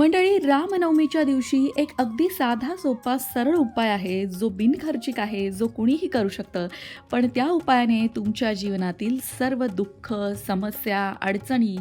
मंडळी रामनवमीच्या दिवशी एक अगदी साधा सोपा सरळ उपाय आहे. जो बिनखर्चिक आहे जो कुणीही करू शकतं. पण त्या उपायाने तुमच्या जीवनातील सर्व दुःख समस्या अडचणी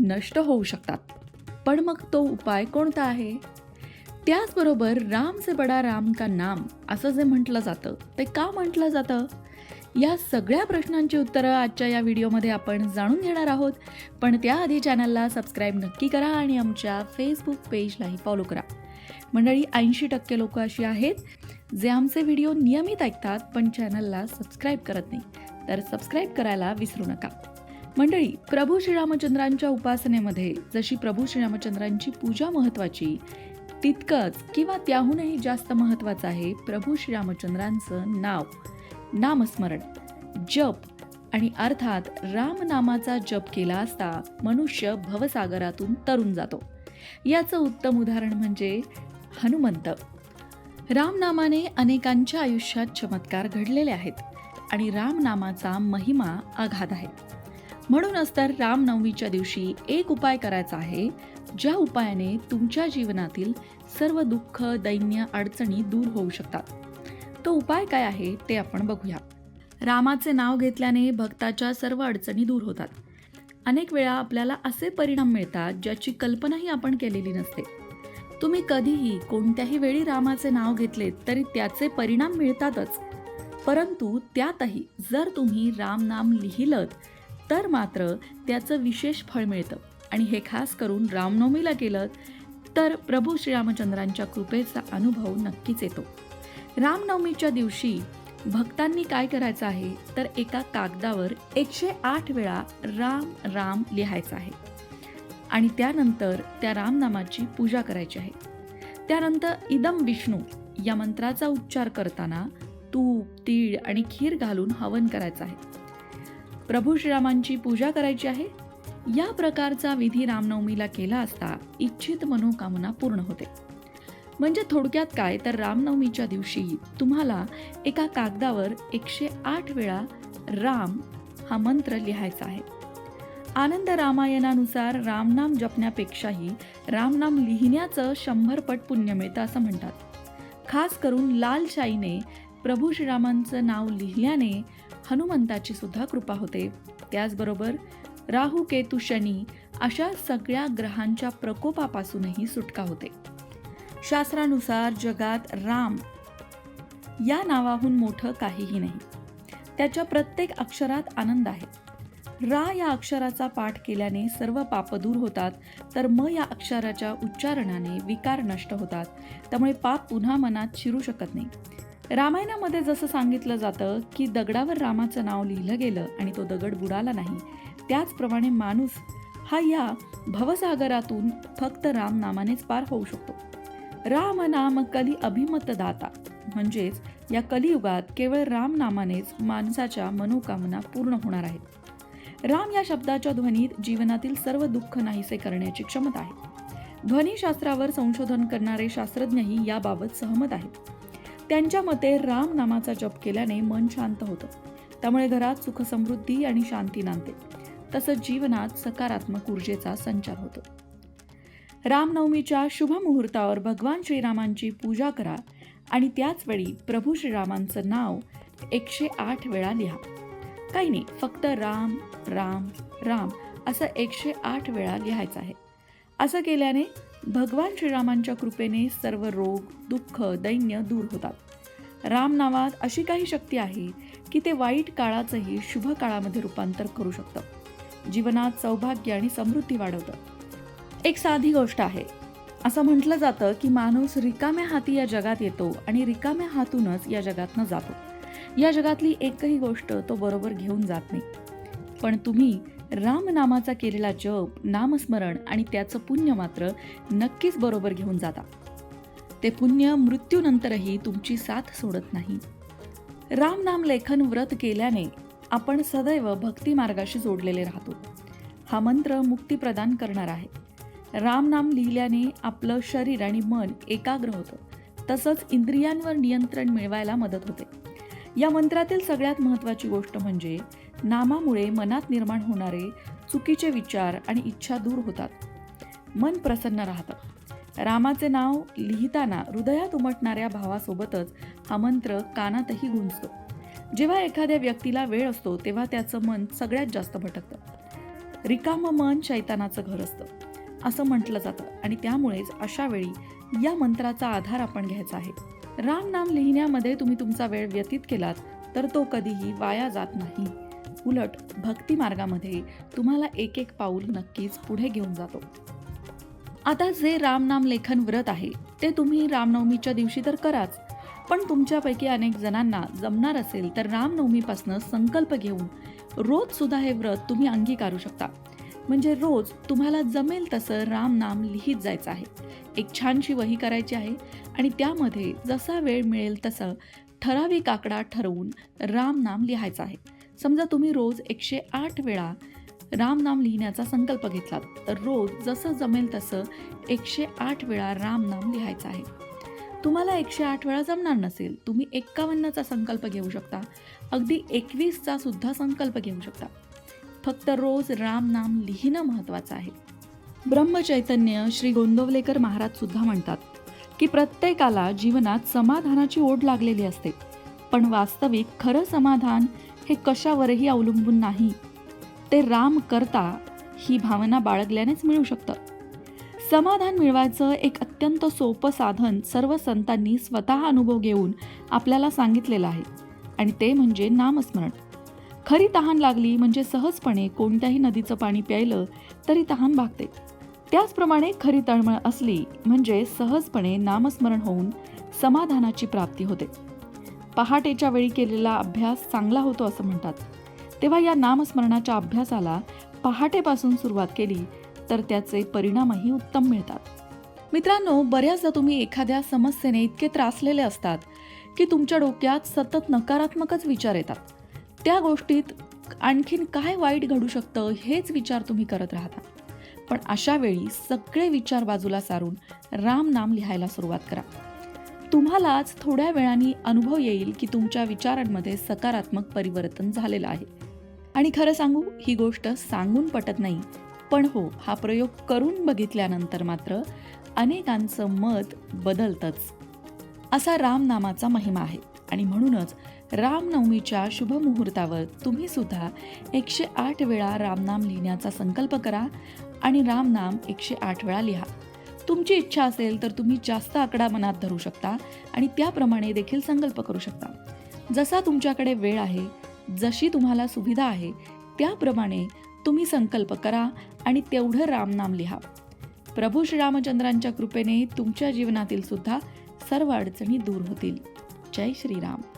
नष्ट होऊ शकतात. पण मग तो उपाय कोणता आहे? त्याचबरोबर राम से बडा राम का नाम असं जे म्हटलं जातं ते का म्हटलं जातं? या सगळ्या प्रश्नांची उत्तरं आजच्या या व्हिडिओमध्ये आपण जाणून घेणार आहोत. पण त्याआधी चॅनलला सबस्क्राईब नक्की करा आणि आमच्या फेसबुक पेजलाही फॉलो करा. मंडळी ऐंशी टक्के लोक अशी आहेत जे आमचे व्हिडिओ नियमित ऐकतात पण चॅनलला सबस्क्राईब करत नाही. तर सबस्क्राईब करायला विसरू नका. मंडळी प्रभू श्रीरामचंद्रांच्या उपासनेमध्ये जशी प्रभू श्रीरामचंद्रांची पूजा महत्त्वाची तितकंच किंवा त्याहूनही जास्त महत्त्वाचं आहे प्रभू श्रीरामचंद्रांचं नाव. नामस्मरण. जप आणि अर्थात रामनामाचा जप केला असता मनुष्य भवसागरातून तरून जातो. याचं उत्तम उदाहरण म्हणजे हनुमंत. रामनामाने अनेकांच्या आयुष्यात चमत्कार घडलेले आहेत आणि रामनामाचा महिमा आघात आहे. म्हणूनच तर रामनवमीच्या दिवशी एक उपाय करायचा आहे ज्या उपायाने तुमच्या जीवनातील सर्व दुःख दैन्य अडचणी दूर होऊ शकतात. तो उपाय काय आहे ते आपण बघूया. रामाचे नाव घेतल्याने भक्ताच्या सर्व अडचणी दूर होतात. अनेक वेळा आपल्याला असे परिणाम मिळतात ज्याची कल्पनाही आपण केलेली नसते. तुम्ही कधीही कोणत्याही वेळी रामाचे नाव घेतले तरी त्याचे परिणाम मिळतातच. परंतु त्यातही जर तुम्ही रामनाम लिहिलं तर मात्र त्याचं विशेष फळ मिळतं. आणि हे खास करून रामनवमीला केलं तर प्रभू श्रीरामचंद्रांच्या कृपेचा अनुभव नक्कीच येतो. रामनवमीच्या दिवशी भक्तांनी काय करायचं आहे तर एका कागदावर एकशे आठ वेळा राम राम लिहायचं आहे. आणि त्यानंतर त्या रामनामाची पूजा करायची आहे. त्यानंतर इदम विष्णू या मंत्राचा उच्चार करताना तूप तीळ आणि खीर घालून हवन करायचं आहे. प्रभू श्रीरामांची पूजा करायची आहे. या प्रकारचा विधी रामनवमीला केला असता इच्छित मनोकामना पूर्ण होते. म्हणजे थोडक्यात काय? तर रामनवमीच्या दिवशी तुम्हाला एका कागदावर एकशे आठ वेळा राम हा मंत्र लिहायचा आहे. आनंद रामायणानुसार रामनाम जपण्यापेक्षाही रामनाम लिहिण्याचं शंभर पट पुण्य मिळतं असं म्हणतात. खास करून लालशाईने प्रभू श्रीरामांचं नाव लिहिल्याने हनुमंताची सुद्धा कृपा होते. त्याचबरोबर राहू केतू शनी अशा सगळ्या ग्रहांच्या प्रकोपापासूनही सुटका होते. शास्त्रानुसार जगात राम या नावाहून मोठं काहीही नाही. त्याच्या प्रत्येक अक्षरात आनंद आहे. रा या अक्षराचा पाठ केल्याने सर्व पाप दूर होतात तर म या अक्षराच्या उच्चारणाने विकार नष्ट होतात. त्यामुळे पाप पुन्हा मनात शिरू शकत नाही. रामायणामध्ये जसं सांगितलं जातं की दगडावर रामाचं नाव लिहिलं गेलं आणि तो दगड बुडाला नाही त्याचप्रमाणे माणूस हा या भवसागरातून फक्त राम नामानेच पार होऊ शकतो. राम नाम कली अभिमत दाता म्हणजेच या कलियुगात केवळ राम नामानेच माणसाच्या मनोकामना पूर्ण होणार आहेत. राम या शब्दाच्या ध्वनीत जीवनातील सर्व दुःख नाहीसे करण्याची क्षमता आहे. ध्वनीशास्त्रावर संशोधन करणारे शास्त्रज्ञही याबाबत सहमत आहेत. त्यांच्या मते राम नामाचा जप केल्याने मन शांत होतं. त्यामुळे घरात सुखसमृद्धी आणि शांती नांदते. तसंच जीवनात सकारात्मक ऊर्जेचा संचार होतो. रामनवमीच्या शुभ मुहूर्तावर भगवान श्रीरामांची पूजा करा आणि त्याचवेळी प्रभू श्रीरामांचं नाव एकशे आठ वेळा लिहा. काही नाही फक्त राम राम राम असं एकशे आठ वेळा लिहायचं आहे. असं केल्याने भगवान श्रीरामांच्या कृपेने सर्व रोग दुःख दैन्य दूर होतात. राम नावात अशी काही शक्ती आहे की ते वाईट काळाचंही शुभ काळामध्ये रूपांतर करू शकतं. जीवनात सौभाग्य आणि समृद्धी वाढवतं. एक साधी गोष्ट आहे. असं म्हटलं जातं की माणूस रिकाम्या हाती या जगात येतो आणि रिकाम्या हातूनच या जगातनं जातो. या जगातली एकही गोष्ट तो बरोबर घेऊन जात नाही. पण तुम्ही राम नामाचा केलेला जप नामस्मरण आणि त्याचं पुण्य मात्र नक्कीच बरोबर घेऊन जाता. ते पुण्य मृत्यूनंतरही तुमची साथ सोडत नाही. राम नाम लेखन व्रत केल्याने आपण सदैव भक्ती मार्गाशी जोडलेले राहतो. हा मंत्र मुक्ती प्रदान करणार आहे. रामनाम लिहिल्याने आपलं शरीर आणि मन एकाग्र होतं. तसंच इंद्रियांवर नियंत्रण मिळवायला मदत होते. या मंत्रातील सगळ्यात महत्त्वाची गोष्ट म्हणजे नामामुळे मनात निर्माण होणारे चुकीचे विचार आणि इच्छा दूर होतात. मन प्रसन्न राहतं. रामाचे नाव लिहिताना हृदयात उमटणाऱ्या भावासोबतच हा मंत्र कानातही गुंजतो. जेव्हा एखाद्या व्यक्तीला वेळ असतो तेव्हा त्याचं मन सगळ्यात जास्त भटकतं. रिकामं मन शैतानाचं घर असतं. असं म्हटलं जातं. आणि त्यामुळेच अशा वेळी या मंत्राचा आधार आपण घ्यायचा आहे. राम नाम लिहिण्यामध्ये तुम्ही तुमचा वेळ व्यतीत केलात तर तो कधीही वाया जात नाही. उलट भक्ती मार्गामध्ये तुम्हाला एक एक पाऊल नक्कीच पुढे घेऊन जातो. आता जे रामनाम लेखन व्रत आहे ते तुम्ही रामनवमीच्या दिवशी तर कराच पण तुमच्यापैकी अनेक जणांना जमणार असेल तर रामनवमीपासून संकल्प घेऊन रोजसुद्धा हे व्रत तुम्ही अंगीकारू शकता. म्हणजे रोज तुम्हाला जमेल तसं रामनाम लिहित जायचं आहे. एक छानशी वही करायची आहे आणि त्यामध्ये जसा वेळ मिळेल तसं ठराविक आकडा ठरवून रामनाम लिहायचं आहे. समजा तुम्ही रोज एकशे आठ वेळा रामनाम लिहिण्याचा संकल्प घेतलात तर रोज जसं जमेल तसं एकशे आठ वेळा रामनाम लिहायचं आहे. तुम्हाला एकशे आठ वेळा जमणार नसेल तुम्ही एक्कावन्नचा संकल्प घेऊ शकता. अगदी एकवीसचा सुद्धा संकल्प घेऊ शकता. फक्त रोज राम नाम लिहिणं महत्त्वाचं आहे. ब्रह्मचैतन्य श्री गोंदवलेकर महाराज सुद्धा म्हणतात की प्रत्येकाला जीवनात समाधानाची ओढ लागलेली असते. पण वास्तविक खरं समाधान हे कशावरही अवलंबून नाही. ते राम करता ही भावना बाळगल्यानेच मिळू शकतं. समाधान मिळवायचं एक अत्यंत सोपं साधन सर्व संतांनी स्वतः अनुभव घेऊन आपल्याला सांगितलेलं आहे. आणि ते म्हणजे नामस्मरण. खरी तहान लागली म्हणजे सहजपणे कोणत्याही नदीचं पाणी प्यायलं तरी तहान भागते. त्याचप्रमाणे खरी तळमळ असली म्हणजे सहजपणे नामस्मरण होऊन समाधानाची प्राप्ती होते. पहाटेच्या वेळी केलेला अभ्यास चांगला होतो असं म्हणतात. तेव्हा या नामस्मरणाच्या अभ्यासाला पहाटेपासून सुरुवात केली तर त्याचे परिणामही उत्तम मिळतात. मित्रांनो बऱ्याचदा तुम्ही एखाद्या समस्येने इतके त्रासलेले असतात की तुमच्या डोक्यात सतत नकारात्मकच विचार येतात. त्या गोष्टीत आणखीन काय वाईट घडू शकतं हेच विचार तुम्ही करत राहता. पण अशा वेळी सगळे विचार बाजूला सारून राम नाम लिहायला सुरुवात करा. तुम्हालाच थोड्या वेळाने अनुभव येईल की तुमच्या विचारांमध्ये सकारात्मक परिवर्तन झालेलं आहे. आणि खरं सांगू ही गोष्ट सांगून पटत नाही. पण हो हा प्रयोग करून बघितल्यानंतर मात्र अनेकांचं मत बदलतंच. असा रामनामाचा महिमा आहे. आणि म्हणूनच रामनवमीच्या शुभ मुहूर्तावर तुम्ही सुद्धा एकशे आठ वेळा रामनाम लिहिण्याचा संकल्प करा आणि रामनाम एकशे आठ वेळा लिहा. तुमची इच्छा असेल तर तुम्ही जास्त आकडा मनात धरू शकता आणि त्याप्रमाणे देखील संकल्प करू शकता. जसा तुमच्याकडे वेळ आहे जशी तुम्हाला सुविधा आहे त्याप्रमाणे तुम्ही संकल्प करा आणि तेवढं रामनाम लिहा. प्रभू श्रीरामचंद्रांच्या कृपेने तुमच्या जीवनातील सुद्धा सर्व अडचणी दूर होतील. जय श्रीराम.